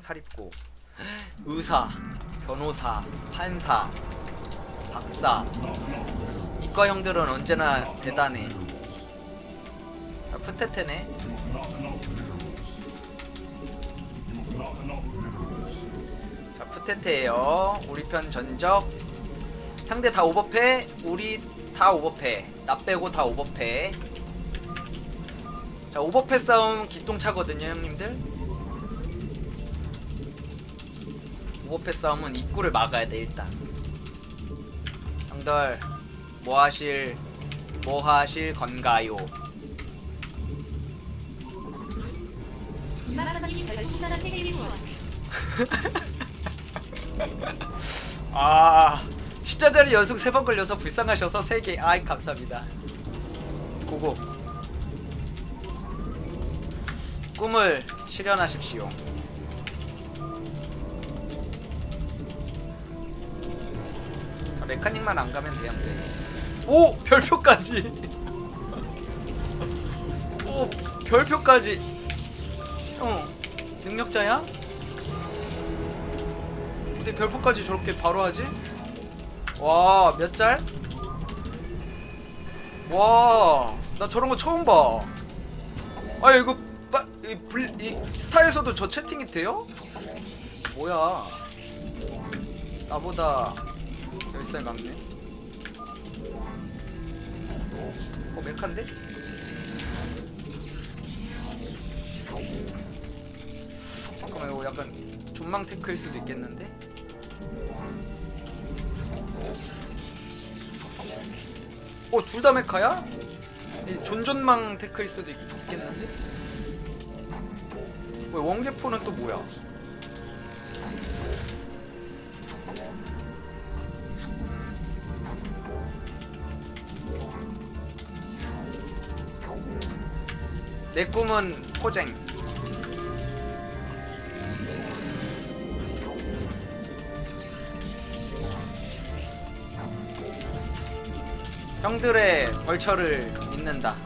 사립고 의사 변호사 판사 박사. 이과 형들은 언제나 대단해. 아, 푸테테네. 자 푸테테예요. 우리 편 전적. 상대 다 오버패 우리 다 오버패. 나 빼고 다 오버패. 자 오버패 싸움 기똥차거든요 형님들 오버패 싸움은 입구를 막아야 돼 일단. 형들 뭐 하실 뭐 하실 건가요? 아 십자자를 연속 세 번 걸려서 불쌍하셔서 세 개. 아이 감사합니다. 고고. 꿈을 실현하십시오 메카닉만 안 가면 돼요 오 별표까지 오 별표까지 형 능력자야? 근데 별표까지 저렇게 바로 하지? 와, 몇 짤? 와, 나 저런 거 처음 봐. 아, 이거 빠, 이, 불, 이 스타에서도 저 채팅이 돼요? 뭐야? 나보다 10살 많네. 어, 메카인데? 잠깐만, 이거 약간 존망 테크일 수도 있겠는데? 어, 둘 다 메카야? 이 존존망 테크일 수도 있, 있겠는데? 왜 원개포는 또 뭐야? 내 꿈은 포쟁. 형들의 벌처를 믿는다.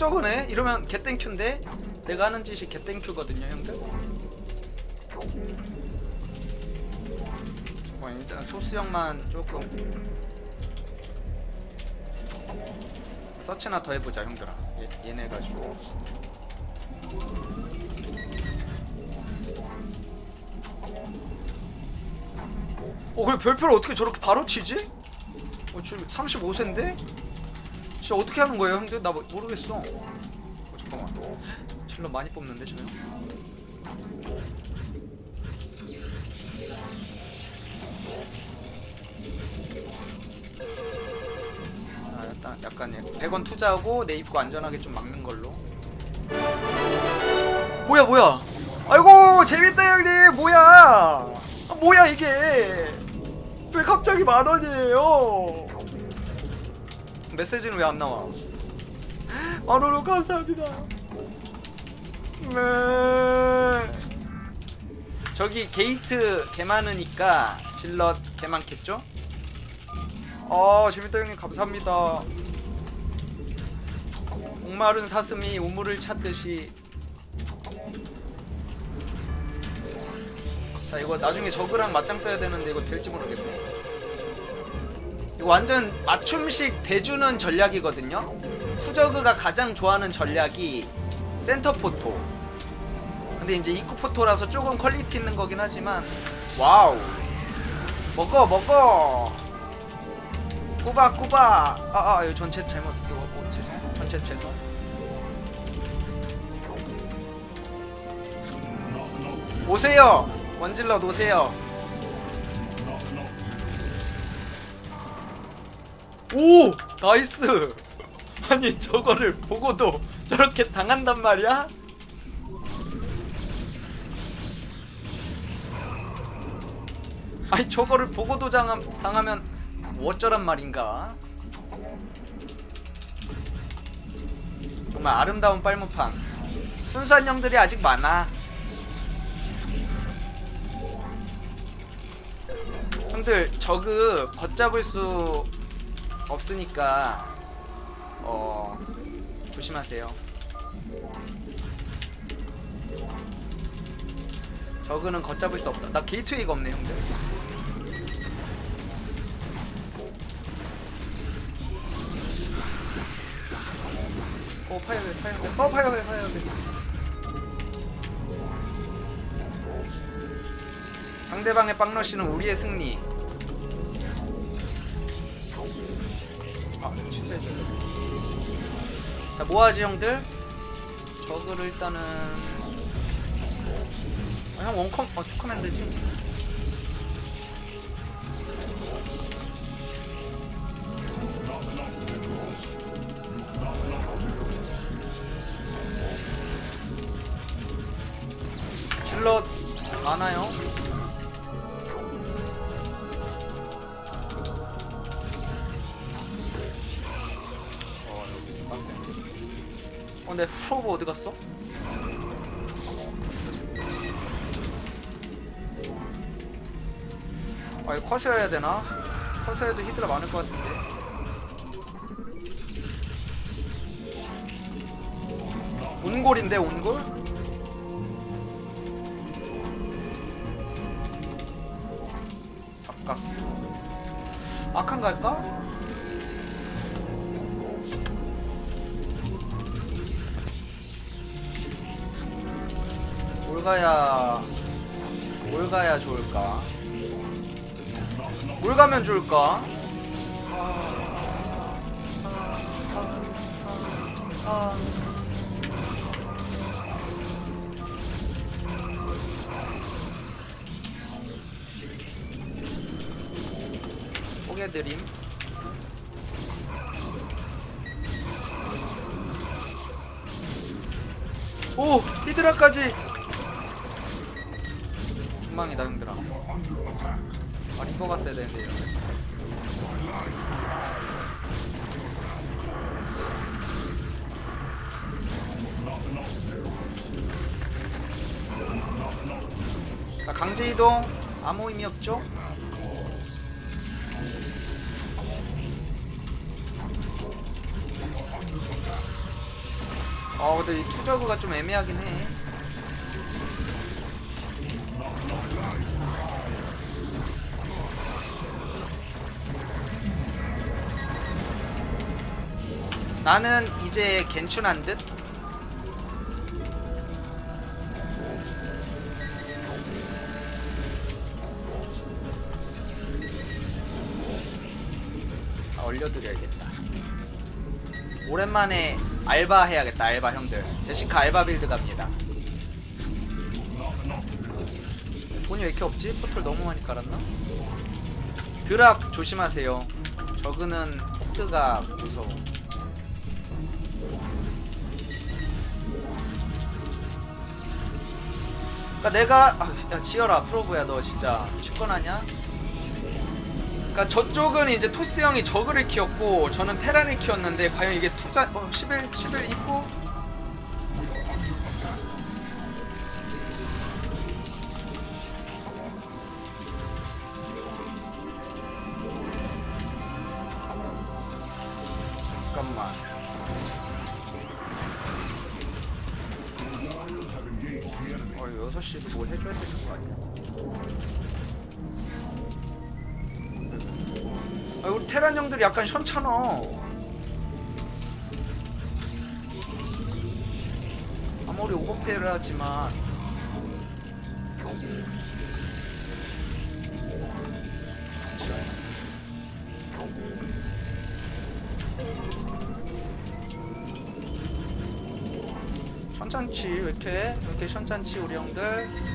저거네? 이러면 개땡큐인데? 내가 하는 짓이 개땡큐거든요 형들 어, 일단 토스 형만 조금 서치나 더 해보자 형들아 얘, 얘네 가지고 어 그래 별표를 어떻게 저렇게 바로 치지? 어 지금 35세인데? 진짜 어떻게 하는 거예요 형들? 나 모- 모르겠어. 어 잠깐만. 질러 많이 뽑는데 저요? 아 약간, 약간 100원 투자하고 내 입구 안전하게 좀 막는 걸로. 뭐야 뭐야? 아이고 재밌다 형님. 뭐야? 아, 뭐야 이게? 왜 갑자기 만 원이에요 메시지는 왜 안 나와? 만 원으로 감사합니다. 네. 저기 게이트 개 많으니까 질럿 개 많겠죠? 아 재밌다 형님. 감사합니다. 목마른 사슴이 우물을 찾듯이. 자 이거 나중에 저그랑 맞짱 떠야 되는데 이거 될지 모르겠네 완전 맞춤식 대주는 전략이거든요. 후저그가 가장 좋아하는 전략이 센터 포토. 근데 이제 입구 포토라서 조금 퀄리티 있는 거긴 하지만 와우. 먹어 먹어. 꾸바 꾸바. 아아 이거 전체 잘못 이거 뭐 죄송 전체 죄송 오세요. 원질럿 오세요 오 나이스 아니 저거를 보고도 저렇게 당한단 말이야? 아니 저거를 보고도 당하, 당하면 어쩌란 말인가? 정말 아름다운 빨무판 순수한 형들이 아직 많아 형들 저그 걷잡을 수 없으니까 어 조심하세요. 저그는 걷잡을 수 없다. 나 게이트웨이가 없네 형들. 오 파이어웨 파이어웨 어 파이어웨 파이어웨 상대방의 빵러시는 우리의 승리 자 뭐하지 형들? 저거를 일단은 아, 형 원컴 어 되지 킬러 많아요 근데 프로브 어디 갔어? 아 이거 컷이어야 되나? 컷이어도 히드라 많을 것 같은데 온골인데 온골? 잡가스 아칸 갈까? 뭘 가야 뭘 가야 좋을까? 뭘 가면 좋을까? 아. 포개드림 오! 히드라까지! 이동 아무 의미 없죠? 아 근데 이 투저그가 좀 애매하긴 해. 나는 이제 괜춘한 듯. 아, 올려드려야겠다. 오랜만에 알바 해야겠다 알바 형들 제시카 알바 빌드 갑니다 돈이 왜 이렇게 없지? 포털 너무 많이 깔았나? 드랍 조심하세요 저그는 포트가 무서워 그니까 내가 아, 야 지열아 프로브야 너 진짜 축권하냐? 그러니까 저쪽은 이제 토스 형이 저그를 키웠고 저는 테란을 키웠는데 과연 이게 투자 어 11, 11 입고 테란 형들이 약간 현찮아. 아무리 오버페이를 하지만. 현찮지 왜 이렇게? 왜 이렇게 현찮지 우리 형들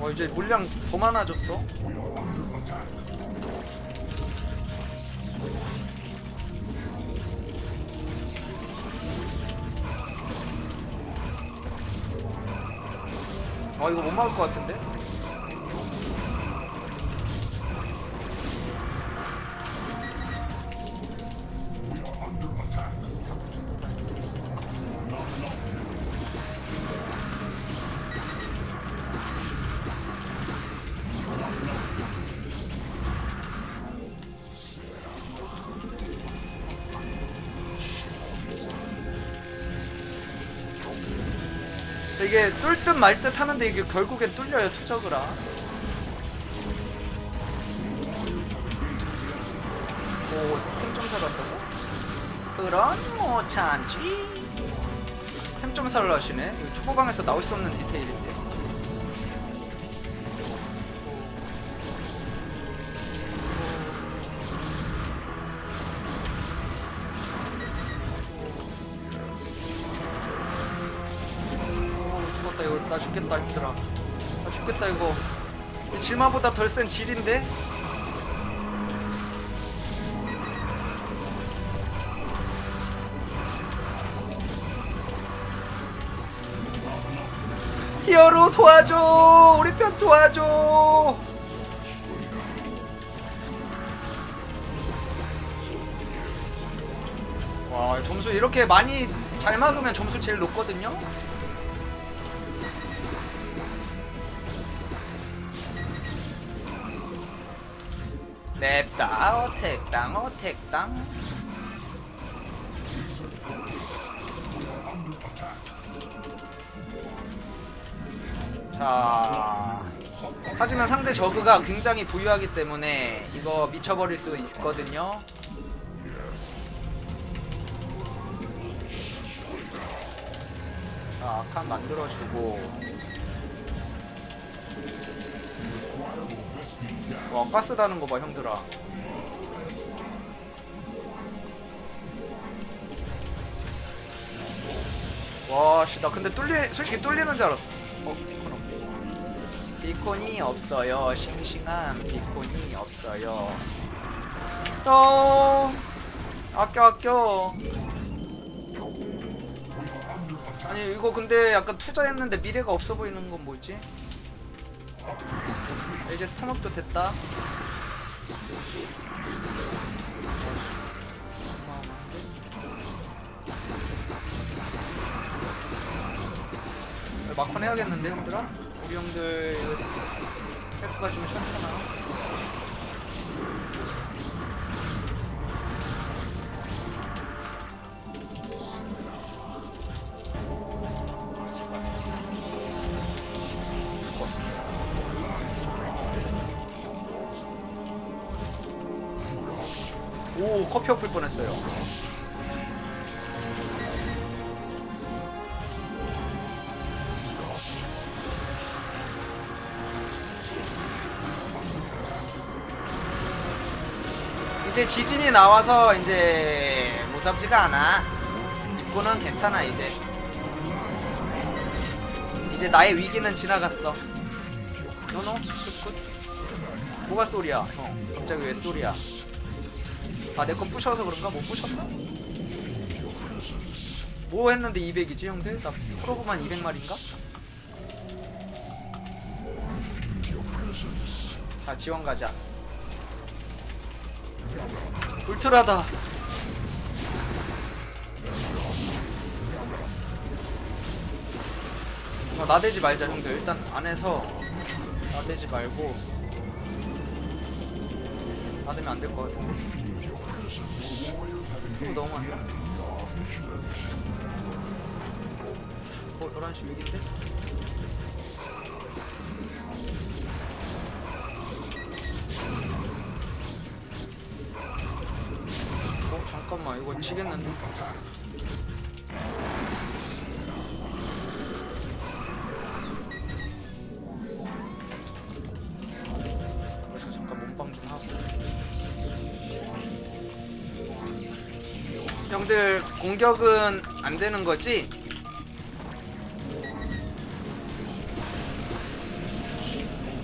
어 이제 물량 더 많아졌어 아 이거 못 막을 것 같은데? 말 듯 하는데 이게 결국엔 뚫려요 투적이라 오 템점사를 한다고? 그런 못 참지 템점사를 하시네. 이거 초보방에서 나올 수 없는 디테일인데 죽겠다 힘들어 나 죽겠다 이거. 이 질마보다 덜 센 질인데? 히어로 도와줘! 우리 편 도와줘! 와 점수 이렇게 많이 잘 막으면 점수 제일 높거든요 냅다 어택당 어택당. 자 하지만 상대 저그가 굉장히 부유하기 때문에 이거 미쳐버릴 수 있거든요. 자 칸 만들어주고 와 가스 다는 거 봐 형들아. 와씨 나 근데 뚫리 솔직히 뚫리는 줄 알았어. 어 비콘 없네 비콘이 없어요. 싱싱한 비콘이 없어요. 또 아껴 아껴. 아니 이거 근데 약간 투자했는데 미래가 없어 보이는 건 뭐지? 이제 스타먹도 됐다. 막판 해야겠는데 형들아? 우리 형들 헬프가 좀 괜찮아. 커피 엎을 뻔했어요. 이제 지진이 나와서 이제 무섭지가 않아. 입구는 괜찮아 이제. 이제 나의 위기는 지나갔어. 노노 굿굿. 뭐가 소리야? 형 갑자기 왜 소리야? 아 내 거 부셔서 그런가? 못 부셨나? 뭐 했는데 200이지 형들? 나 프로브만 200마리인가? 자 지원 가자 울트라다 어, 나대지 말자 형들 일단 안에서 나대지 말고 나대면 안 될 것 같은데 이거 너무 많다. 어 11시 6인데? 어 잠깐만. 이거 지겠는데 형들 공격은 안 되는 거지?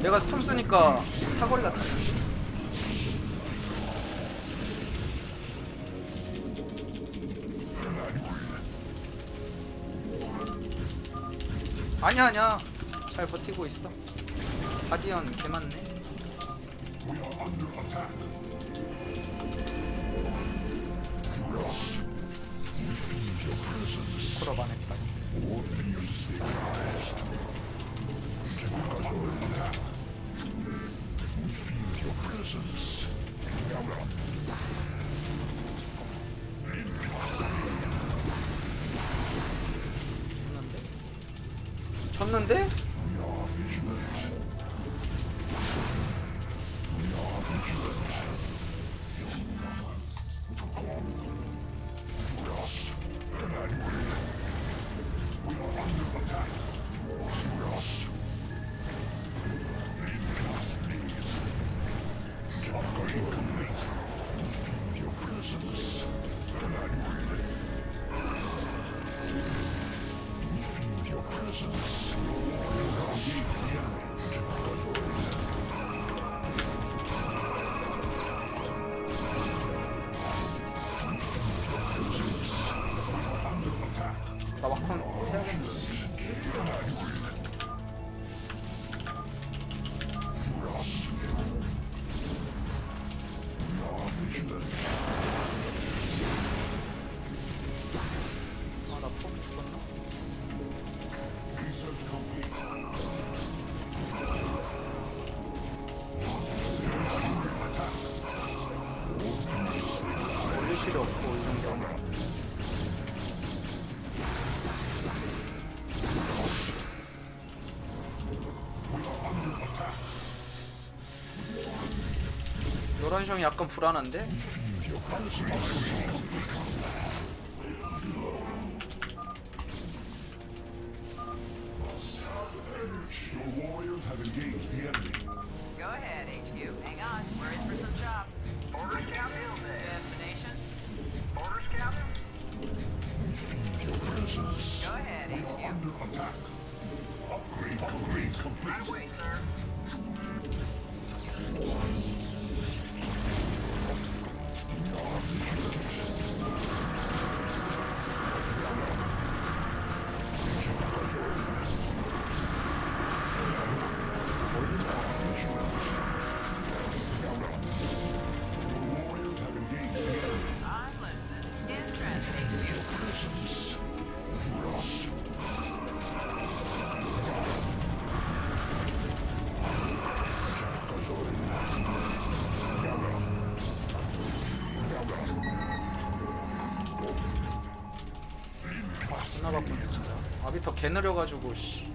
내가 스톰 쓰니까 사거리가 다 아니야 아니야. 잘 버티고 있어. 가디언 개 많네 했다 졌는데? 숑이 약간 불안한데? 존나 바쁘네 진짜. 아비터 개 느려가지고 씨.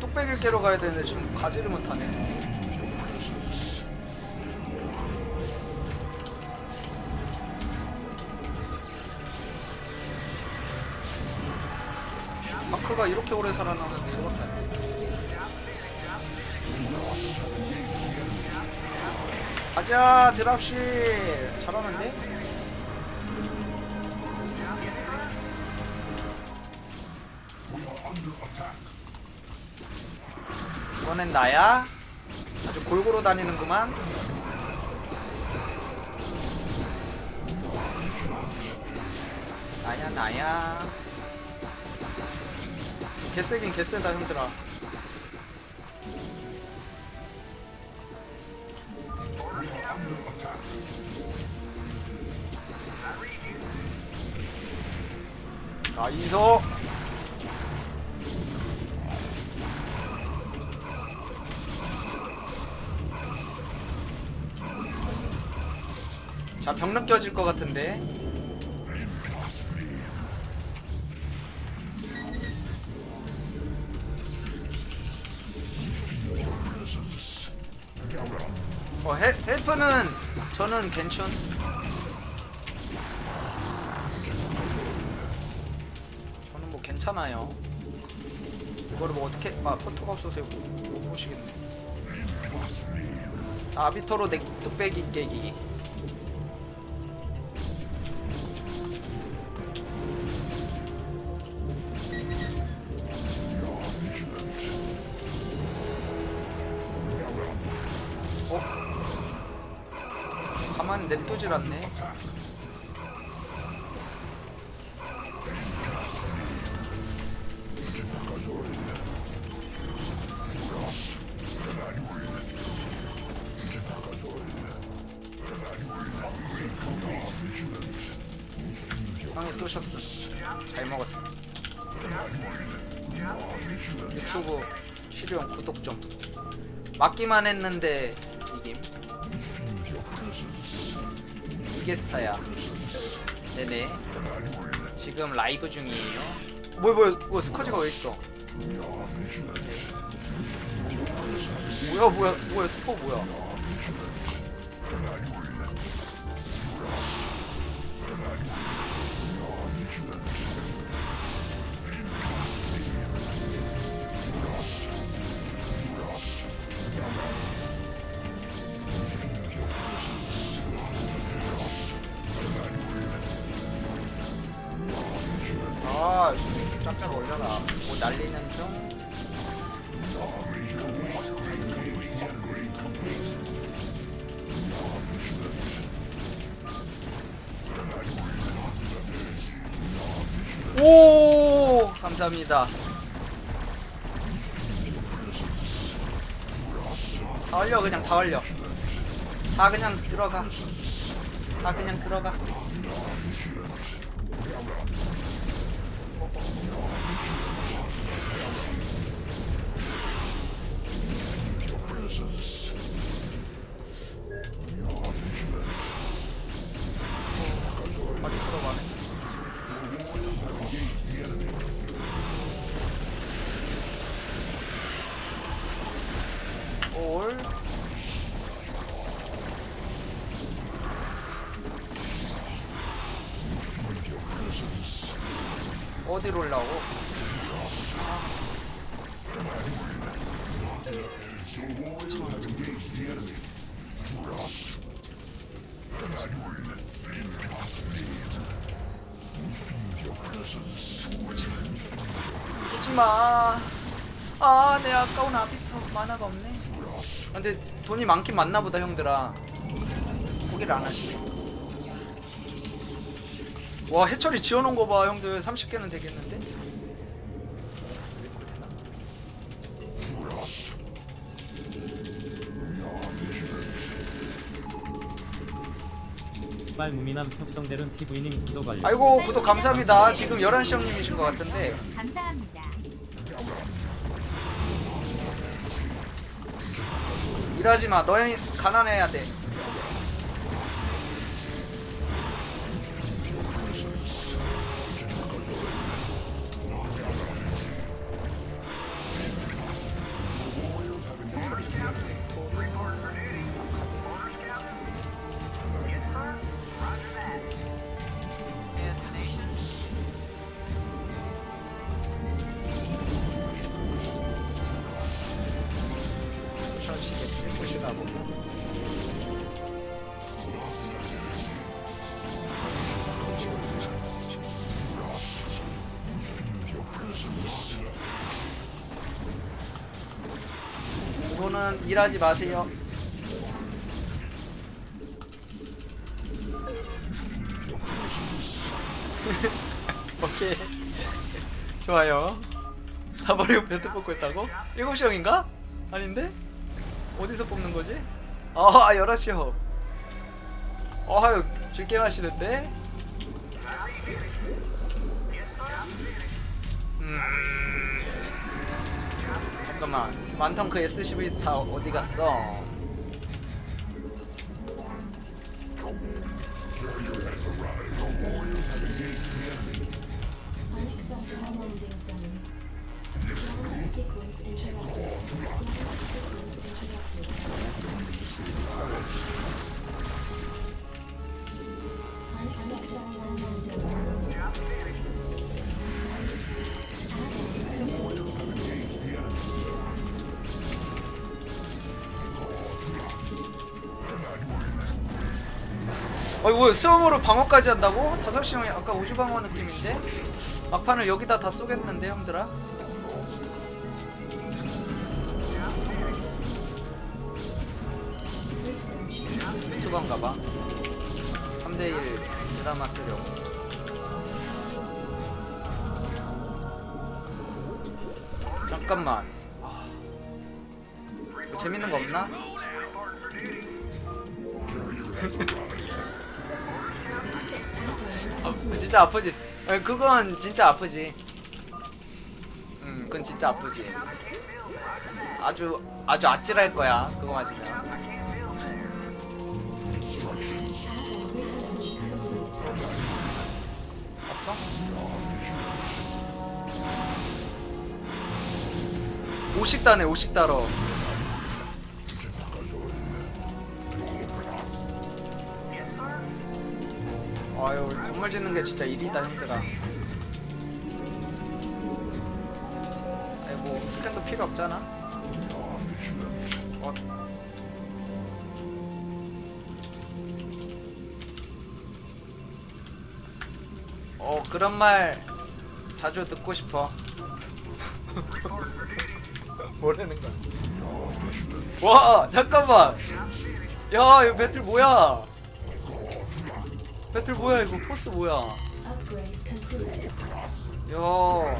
뚝배기를 깨러 가야 되는데 지금 가지를 못하네. 마크가 이렇게 오래 살아남는 가자 드랍시 잘하는데? 이번엔 나야? 아주 골고루 다니는구만 나야 나야 개세긴 개세다 형들아 나이소 자 병력 껴질 것 같은데 저는 괜춘. 저는 뭐 괜찮아요. 이거를 뭐 어떻게 아 포토가 없어서 못 보시겠네. 아, 아비터로 넥 뚝배기 깨기 가만히 냅두질 않네. 형이 쏘셨어. 잘 먹었어. 유튜브 실용 구독 좀. 맞기만 했는데 네네. 지금 라이브 중이에요. 뭐야 뭐야 뭐야 스커지가 왜 있어? 뭐야 뭐야 뭐야 스포 뭐야? 다 올려 그냥 다 올려. 다 그냥 들어가. 다 그냥 들어가. 빨리 들어가네. 올. 어디로 올라오고? 오지마. 아, 내 아까운 아비터 만화가 없네. 아, 근데 돈이 많긴 많나 보다, 형들아. 포기를 안 하시네. 와, 해철이 지어놓은 거 봐, 형들. 30개는 되겠는데? 말 무민함 협성대른 TV님 구독 완료. 아이고, 구독 감사합니다. 지금 11시 형님이신 것 같은데. 감사합니다. 일하지 마. 너희 가난해야 이거는 일하지 마세요. 오케이. 좋아요. 다 버리고 배트 뽑고 있다고? 7시 형인가? 아닌데? 어디서 뽑는 거지? 아, 11시요. 어하유, 즐게 하시는데? 음. 잠깐만. 만텀 그 SCV 다 어디 갔어? 어이 뭐 수험으로 방어까지 한다고? 5시 형이 아까 우주 방어 느낌인데? 막판을 여기다 다 쏘겠는데 형들아? 유튜브 그건가봐 3대1 드라마 쓰려고 잠깐만 아, 뭐 재밌는 거 없나? 아, 진짜 아프지. 아, 그건 진짜 아프지. 음, 그건 진짜 아프지. 아주 아주 아찔할 거야. 그거 맞으면. Research complete. 봤어? 오식 다네 오식 따러. 아유 건물 짓는 게 진짜 일이다 힘들어. 아니 뭐 스캔도 필요 없잖아. 어. 어 그런 말 자주 듣고 싶어. 뭐라는 거야? 와 잠깐만. 야 이거 배틀 뭐야? 배틀 뭐야 이거 포스 뭐야? 야 이거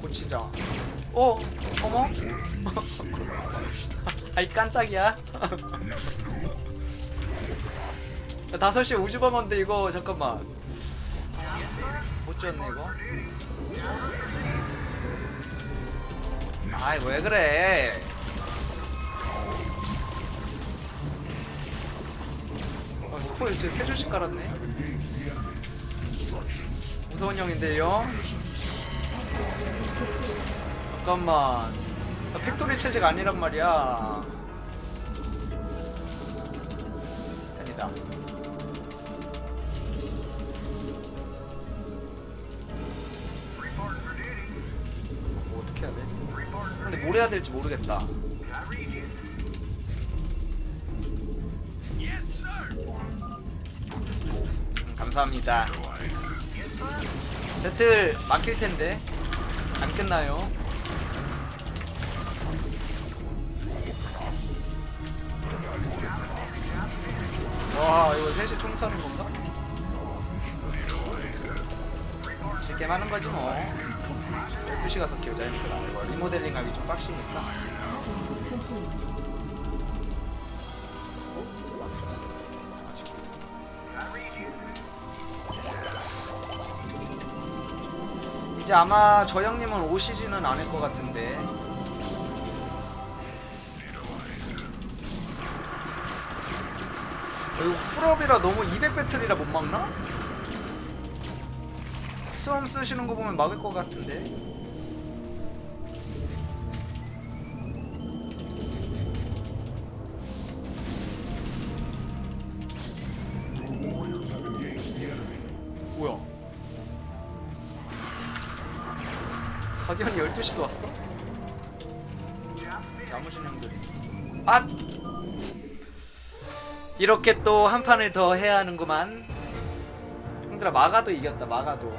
고치자. 어 어머? 아이 깐딱이야? 야, 5시에 우주방어인데 이거 잠깐만 못 지었네 이거 아이 왜 그래 스포일 진짜 세 줄씩 깔았네. 무서운 형인데요. 잠깐만. 나 팩토리 체제가 아니란 말이야. 아니다. 뭐 어떻게 해야 돼? 근데 뭘 해야 될지 모르겠다 감사합니다. 배틀 막힐 텐데. 안 끝나요. 와 이거 셋이 총 쏘는 건가? 쉽게 하는 거지 뭐. 12시 가서 키우자 리모델링 하기 좀 빡시니까 이제 아마 저 형님은 오시지는 않을 것 같은데 이거 풀업이라 너무 200 배틀이라 못 막나? 수험 쓰시는 거 보면 막을 것 같은데 12시도 왔어? 나머진 형들이 아! 이렇게 또 한 판을 더 해야 하는구만 형들아 마가도 이겼다 마가도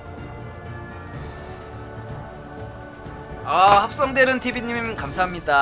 아 합성대른 TV님 감사합니다